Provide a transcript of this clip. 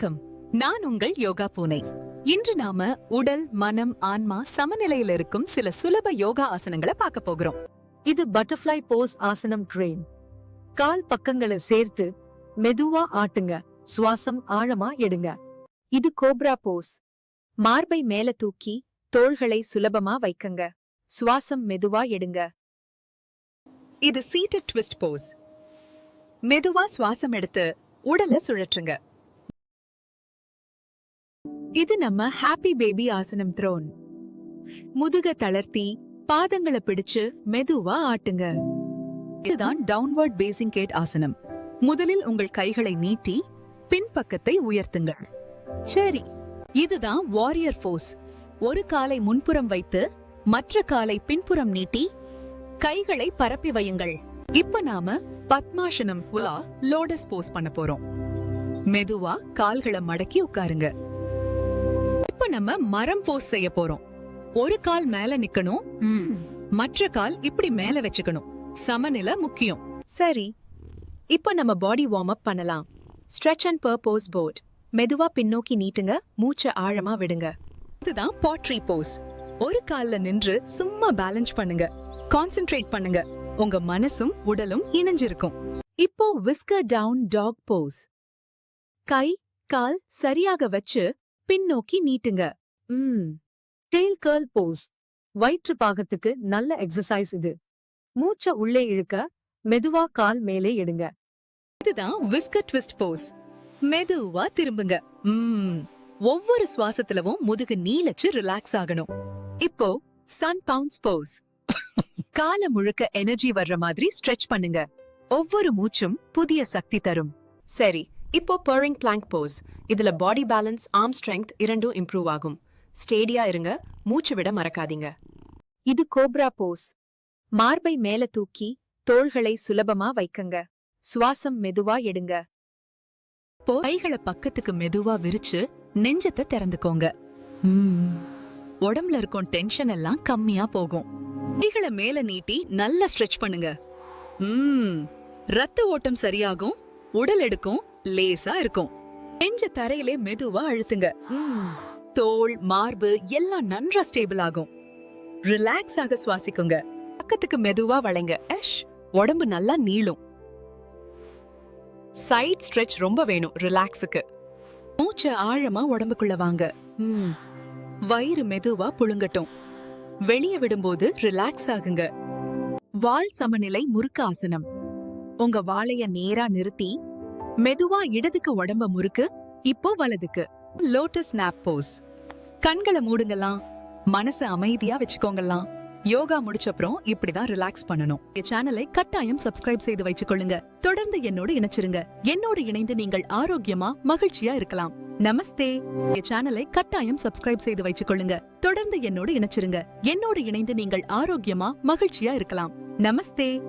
வணக்கம். நான் உங்கள் யோகா பூனை. இன்று நாம உடல் மனம் ஆன்மா சமநிலையில இருக்கும் சில சுலப யோகா ஆசனங்களை பார்க்க போகிறோம். இது பட்டர்ஃப்ளை போஸ் ஆசனம் ட்ரெயின் கால் பக்கங்களை சேர்த்து மெதுவா ஆட்டுங்க. சுவாசம் ஆழமா எடுங்க. இது கோப்ரா போஸ் மார்பை மேல தூக்கி தோள்களை சுலபமா வைக்கங்க. சுவாசம் மெதுவா எடுங்க. இது சீட்டட் ட்விஸ்ட் போஸ் மெதுவா சுவாசம் எடுத்து உடலை சுழற்றுங்க. இது நம்ம ஹாப்பி பேபி ஆசனம் த்ரோன் முதுக தளர்த்தி பாதங்களை பிடிச்சு மெதுவா ஆட்டுங்க. இதுதான் டவுன்வர்ட் பேசிங் கேட் ஆசனம் முதலில் உங்கள் கைகளை நீட்டி பின்பக்கத்தை உயர்த்துங்கள். சரி இதுதான் வாரியர் போஸ் ஒரு காலை முன்புறம் வைத்து மற்ற காலை பின்புறம் நீட்டி கைகளை பரப்பி வையுங்கள். இப்ப நாம பத்மாசனம் உலா லோடஸ் போஸ் பண்ண போறோம். மெதுவா கால்களை மடக்கி உட்காருங்க. இப்ப நம்ம மரம் போஸ் செய்ய போறோம். ஒரு கால் மேல நிக்கணும். மற்ற கால் இப்படி மேல வச்சுக்கணும். சமநிலை முக்கியம். சரி. இப்போ நம்ம பாடி வார்ம் அப் பண்ணலாம். ஸ்ட்ரெச் அண்ட் பர்போஸ் போர்ட் மெதுவா பின்னோக்கி நீட்டுங்க. மூச்சை ஆழமா விடுங்க. இதுதான் பாட்ரி போஸ் ஒரு கால்ல நின்று சும்மா பேலன்ஸ் பண்ணுங்க. கான்சென்ட்ரேட் பண்ணுங்க. உங்க மனசும் உடலும் இணைஞ்சிருக்கும். இப்போ விஸ்கர் டவுன் டாக் போஸ் கை கால் சரியாக வச்சு பின்னோக்கி நீட்டுங்க. ம். Tail curl pose. வயிற்று பாகத்துக்கு நல்ல எக்ஸசைஸ் இது. மூச்ச உள்ளே இழுக்க மெதுவா கால் மேலே எடுங்க. இதுதான் விஸ்கர் ட்விஸ்ட் போஸ். மெதுவா திரும்புங்க. ம். ஒவ்வொரு சுவாசத்துலவும் முதுகு நீளச்சு ரிலாக்ஸ் ஆகணும். இப்போ சன் பவுன்ஸ் போஸ். கால முழுக்க எனர்ஜி வர்ற மாதிரி ஸ்ட்ரெச் பண்ணுங்க. ஒவ்வொரு மூச்சும் புதிய சக்தி தரும். சரி இப்போ பர்ரிங் பிளாங்க் போஸ் இதுல பாடி பேலன்ஸ் ஆர்ம் ஸ்ட்ரெங்க் இரண்டும் இம்ப்ரூவ் ஆகும். ஸ்டேடியா இருங்க மூச்சு விட மறக்காதீங்க. இது கோப்ரா போஸ் மார்பை மேல தூக்கி தோள்களை சுலபமா வைக்கங்க. சுவாசம் மெதுவா எடுங்க. கைகளை பக்கத்துக்கு மெதுவா விரிச்சு நெஞ்சத்தை திறந்துக்கோங்க. உடம்புல இருக்கும் டென்ஷன் எல்லாம் கம்மியா போகும். கைகளை மேல நீட்டி நல்லா ஸ்ட்ரெச் பண்ணுங்க. ரத்த ஓட்டம் சரியாகும் உடல் எடுக்கும் லேசா இருக்கும். நெஞ்ச தரையிலே மெதுவா அழுத்துங்க. தோல் மார்பு எல்லாம் நன்றா ஸ்டேபிள் ஆகும். ரிலாக்ஸ் ஆக சுவாசிக்குங்க. பக்கத்துக்கு மெதுவா வளைங்க. அஷ் உடம்பு நல்லா நீளும். சைட் ஸ்ட்ரெச் ரொம்ப வேணும் ரிலாக்ஸுக்கு மூச்ச ஆழமா உடம்புக்குள்ள வாங்க. வயிறு மெதுவா புழுங்கட்டும். வெளிய விடும்போது ரிலாக்ஸ் ஆகுங்க. வால் சமநிலை முறுக்கு ஆசனம். உங்க வாழைய நேரா நிறுத்தி மெதுவா இடதுக்கு உடம்ப முறுக்கு இப்போ வலதுக்கு. லோட்டஸ் நாப் போஸ் கண்களை மூடுங்கலாம் மனச அமைதியா வச்சுக்கோங்கலாம். யோகா முடிச்சப்புறம் இப்படிதான் ரிலாக்ஸ் பண்ணணும். என் சேனலை கட்டாயம் சப்ஸ்கிரைப் செய்து வச்சுக்கொள்ளுங்க தொடர்ந்து என்னோடு இணைச்சிருங்க. என்னோடு இணைந்து நீங்கள் ஆரோக்கியமா மகிழ்ச்சியா இருக்கலாம். நமஸ்தே. என் சேனலை கட்டாயம் சப்ஸ்கிரைப் செய்து வச்சுக்கொள்ளுங்க தொடர்ந்து என்னோடு இணைச்சிருங்க. என்னோடு இணைந்து நீங்கள் ஆரோக்கியமா மகிழ்ச்சியா இருக்கலாம். நமஸ்தே.